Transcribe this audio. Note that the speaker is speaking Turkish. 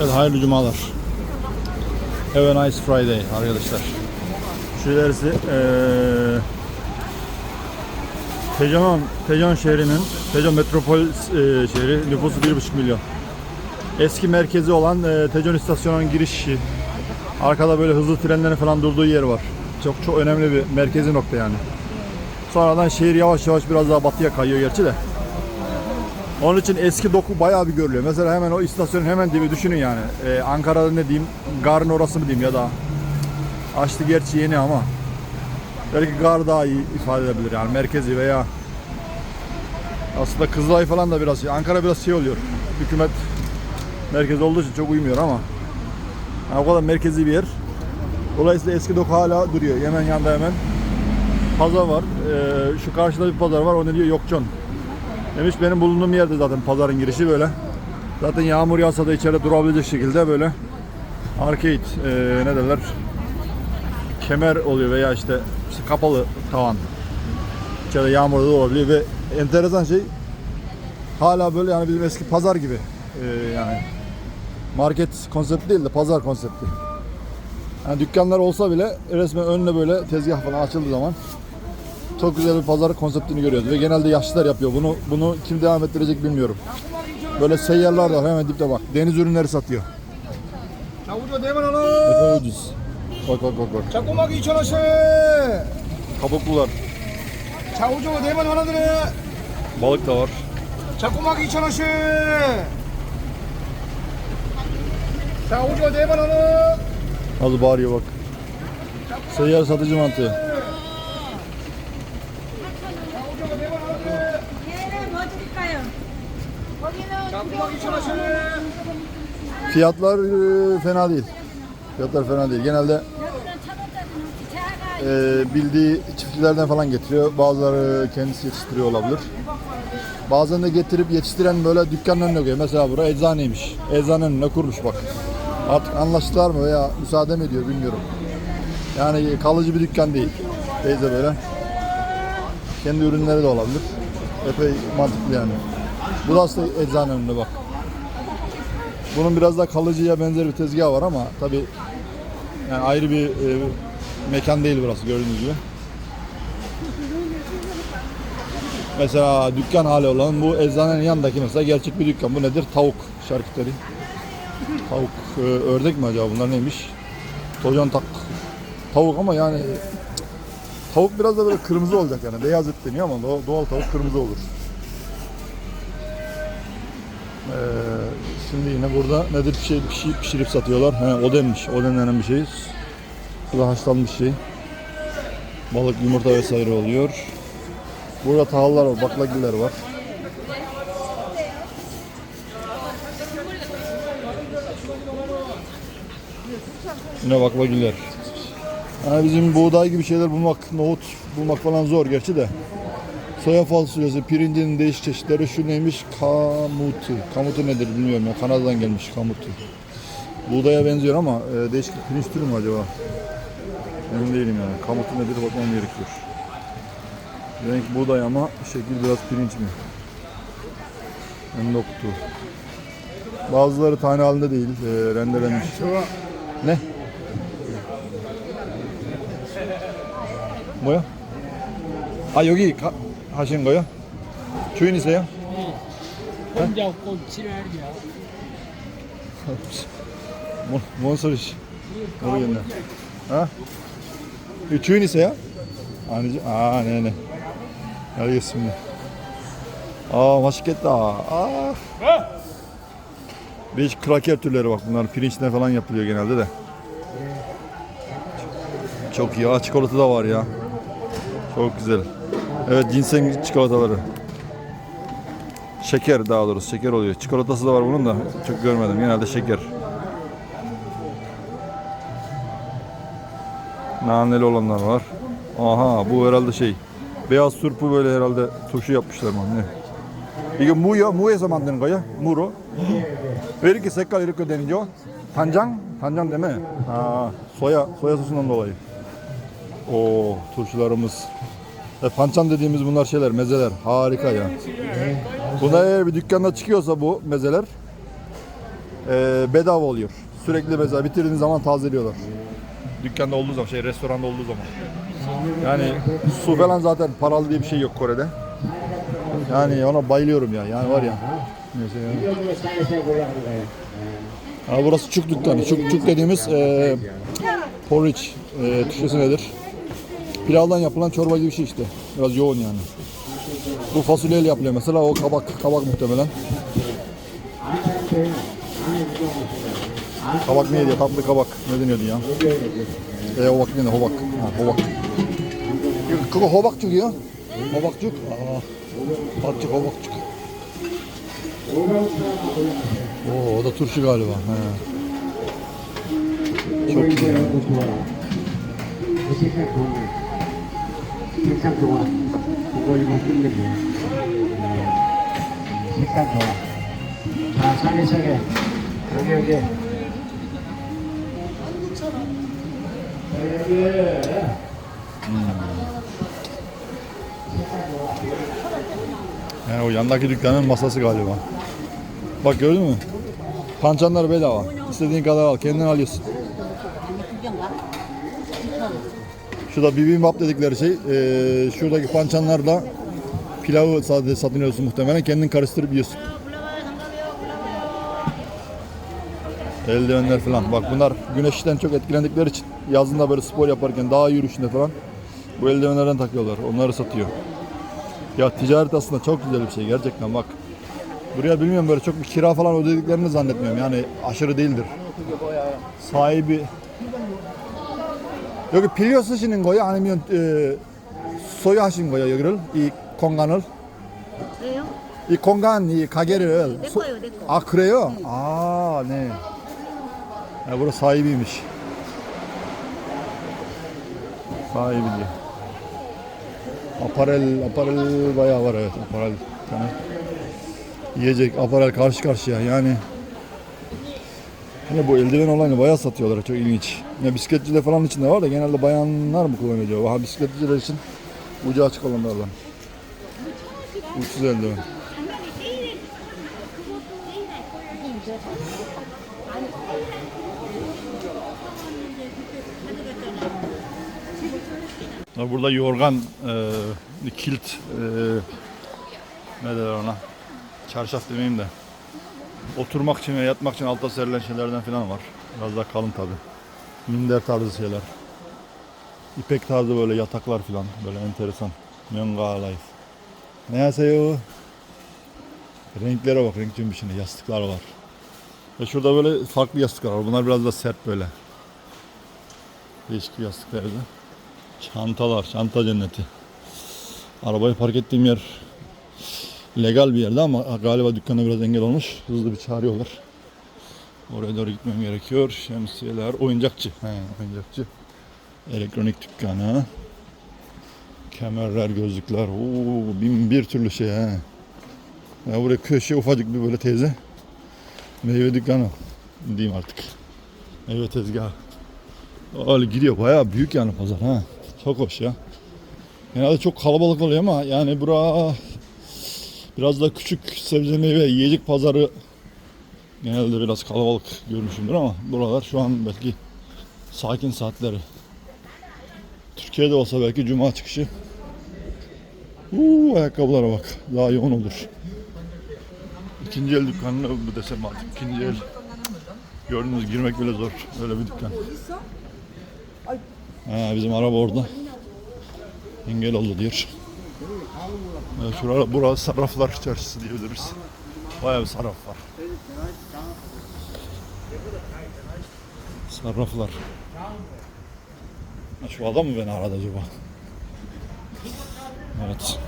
Evet hayırlı cumalar. Have a nice Friday arkadaşlar. Şu ilerisi eee Tecan, Tecan şehrinin, Tecan metropol eee, şehri nüfusu 1,5 milyon. Eski merkezi olan eee Tecan istasyonunun girişi. Arkada böyle hızlı trenlerin falan durduğu yer var. Çok çok önemli bir merkezi nokta yani. Sonradan şehir yavaş yavaş biraz daha batıya kayıyor gerçi de. Onun için eski doku bayağı bir görülüyor. Mesela hemen o istasyonun hemen dibi düşünün yani. Ee, Ankara'da ne diyeyim, garın orası mı diyeyim ya da açtı gerçi yeni ama belki gar daha iyi ifade edebilir yani merkezi veya aslında Kızılay falan da biraz şey. Ankara biraz şey oluyor. Hükümet merkezi olduğu için çok uymuyor ama yani o kadar merkezi bir yer. Dolayısıyla eski doku hala duruyor. Hemen yanında hemen pazar var. Ee, şu karşıda bir pazar var. O ne diyor? Yokçon. Demiş benim bulunduğum yerde zaten pazarın girişi böyle. Zaten yağmur yağsa da içeride durabilecek şekilde böyle arcade e, ne derler kemer oluyor veya işte, işte kapalı tavan. İçeride yağmurda da olabiliyor ve enteresan şey hala böyle yani bizim eski pazar gibi E, yani market konsepti değil de pazar konsepti. Yani dükkanlar olsa bile resmen önüne böyle tezgah falan açıldığı zaman çok güzel bir pazar konseptini görüyoruz ve genelde yaşlılar yapıyor bunu. Bunu kim devam ettirecek bilmiyorum. Böyle seyyarlar da var hemen dipte bak. Deniz ürünleri satıyor. 자, 우리가 네만 하나. Epey ucuz. Bak bak bak bak. 자, 꼬막이 2,000원씩. Kabuklular. 자, 오징어 네만 하나들에. Balık da var. 자, 꼬막이 2,000원씩. 자, 오징어 네만 하나. Nasıl bağırıyor bak. Seyyar satıcı mantığı. Fiyatlar e, fena değil. Fiyatlar fena değil. Genelde e, bildiği çiftçilerden falan getiriyor. Bazıları kendisi yetiştiriyor olabilir. Bazen de getirip yetiştiren böyle dükkanın önüne koyuyor. Mesela burası eczaneymiş. Eczanenin önüne kurmuş bak. Artık anlaştılar mı veya müsaade mi ediyor bilmiyorum. Yani kalıcı bir dükkan değil. Teyze böyle. Kendi ürünleri de olabilir. Epey mantıklı yani. Burası da eczanenin önüne bak. Bunun biraz da kalıcıya benzer bir tezgah var ama tabi yani ayrı bir e, mekan değil burası gördüğünüz gibi. Mesela dükkan hali olan bu eczanenin yanındaki mesela gerçek bir dükkan. Bu nedir? Tavuk şarküteri. Tavuk, e, ördek mi acaba bunlar neymiş? Tocan tak. Tavuk ama yani tavuk biraz da böyle kırmızı olacak yani. Beyaz et deniyor ama doğal, tavuk kırmızı olur. Ee, şimdi yine burada nedir bir şey, bir şey pişirip satıyorlar. He, odenmiş. Oden denen bir şey. Bu da haşlanmış şey. Balık, yumurta vesaire oluyor. Burada tahıllar var, baklagiller var. Yine baklagiller. Yani bizim buğday gibi şeyler bulmak, nohut bulmak falan zor gerçi de. Soya fasulyesi, pirincinin değişik çeşitleri şu neymiş? Kamutu. Kamutu nedir bilmiyorum ya. Kanada'dan gelmiş kamutu. Buğdaya benziyor ama e, değişik bir pirinç türü mü acaba? Emin değilim yani. Kamutu nedir bakmam gerekiyor. Renk buğday ama şekil biraz pirinç mi? Endoktu. Bazıları tane halinde değil, e, rendelenmiş. Ne? 뭐야? 아 여기 가, 하시는 거요? 주인이세요? 혼자 없고 지랄이야. 뭔, 뭔 소리지? 모르겠네. 어? 이 주인이세요? 아니죠? 아, 네네. 알겠습니다. 아, 맛있겠다. 아. Değişik kraker türleri bak bunlar pirinçten falan yapılıyor genelde de. Çok iyi. Aa, çikolata da var ya. Çok güzel. Evet ginseng çikolataları. Şeker daha doğrusu şeker oluyor. Çikolatası da var bunun da çok görmedim. Genelde şeker. Naneli olanlar var. Aha bu herhalde şey. Beyaz turpu böyle herhalde turşu yapmışlar mı ne? 이게 무요? 무에서 만드는 거야? 무로? 왜 이렇게 색깔 이렇게 되는죠? 단장? 단장 때문에? 아, soya, soya sosundan dolayı. O turşularımız. e, pançam dediğimiz bunlar şeyler, mezeler. Harika ya. Bunda eğer bir dükkanda çıkıyorsa bu mezeler e, bedava oluyor. Sürekli mesela bitirdiğin zaman tazeliyorlar. Dükkanda olduğu zaman, şey restoranda olduğu zaman. Yani su falan zaten paralı diye bir şey yok Kore'de. Yani ona bayılıyorum ya. Yani var ya. Neyse ya. Ha, burası çuk dükkanı. Çuk, çuk dediğimiz e, porridge. E, Türkçesi nedir? Pilavdan yapılan çorba gibi bir şey işte. Biraz yoğun yani. Bu fasulyeyle yapılıyor mesela. O kabak, kabak muhtemelen. Kabak neydi ya? Tatlı kabak. Ne deniyordu ya? E, ovak ne? Hovak. Ha, hovak. Hovakçuk ya. Hovakçuk. Aa, tatçık, hovakçuk. Oo, o da turşu galiba. He. Çok güzel. Seksen doğa. Bu golüme kim bilir? Seksen doğa. Hasan'ı çeke. Öge öge. Öge. Yani o yandaki dükkanın masası galiba. Bak gördün mü? Pancanlar bedava. İstediğin kadar al. Kendin alıyorsun. Şurada bibimbap dedikleri şey. eee, şuradaki pançanlarla pilavı sadece satın alıyorsun muhtemelen. Kendin karıştırıp yiyorsun. Eldivenler falan. Bak bunlar güneşten çok etkilendikleri için yazında böyle spor yaparken dağ yürüyüşünde falan bu eldivenlerden takıyorlar. Onları satıyor. Ya ticaret aslında çok güzel bir şey gerçekten bak. Buraya bilmiyorum böyle çok bir kira falan ödediklerini zannetmiyorum. Yani aşırı değildir. Sahibi 여기 빌려 쓰시는 거예요? 아니면 에, 소유하신 거예요 여기를 이 공간을? 왜요? 이 공간 이 가게를 내 소- 거예요, 내 거. 아 그래요? 아 네. 야, burası sahibiymiş. Sahibi diyor. Aparel, aparel bayağı var evet. Aparel bir tane. Yiyecek, aparel karşı karşıya yani. Yine bu eldiven olayını bayağı satıyorlar çok ilginç. Ya bisikletçiler falan içinde var da genelde bayanlar mı kullanıyor? Aha bisikletçiler için ucu açık olanlardan. Uçsuz eldiven. Ya Burada yorgan, e, kilt, e, ne derler ona? Çarşaf demeyeyim de. Oturmak için ve yatmak için altta serilen şeylerden falan var. Biraz daha kalın tabi. Minder tarzı şeyler. İpek tarzı böyle yataklar falan. Böyle enteresan. Mönga life. Ne yazıyor? Renklere bak renk cümbüşüne yastıklar var. Ve şurada böyle farklı yastıklar var. Bunlar biraz da sert böyle. Değişik yastıklar da. Çantalar, çanta cenneti. Arabayı park ettiğim yer legal bir yerde ama galiba dükkana biraz engel olmuş. Hızlı bir çağırıyorlar. Oraya doğru gitmem gerekiyor. Şemsiyeler, oyuncakçı. He, oyuncakçı. Elektronik dükkanı. Kemerler, gözlükler. Oo, bin bir türlü şey he. Ya buraya köşe ufacık bir böyle teyze. Meyve dükkanı. Diyeyim artık. Meyve tezgahı. Öyle gidiyor bayağı büyük yani pazar ha. Çok hoş ya. Genelde çok kalabalık oluyor ama yani bura biraz da küçük sebze meyve yiyecek pazarı genelde biraz kalabalık görmüşümdür ama buralar şu an belki sakin saatleri. Türkiye'de olsa belki cuma çıkışı. Uuu ayakkabılara bak. Daha yoğun olur. İkinci el dükkanına mı desem artık. İkinci el. Gördüğünüz girmek bile zor. Öyle bir dükkan. Ha, bizim araba orada. Engel oldu diyor. Şurada burası sarraflar çarşısı diyebiliriz. Bayağı bir sarraf var. Sarraflar. Şu adam mı beni aradı acaba? Evet.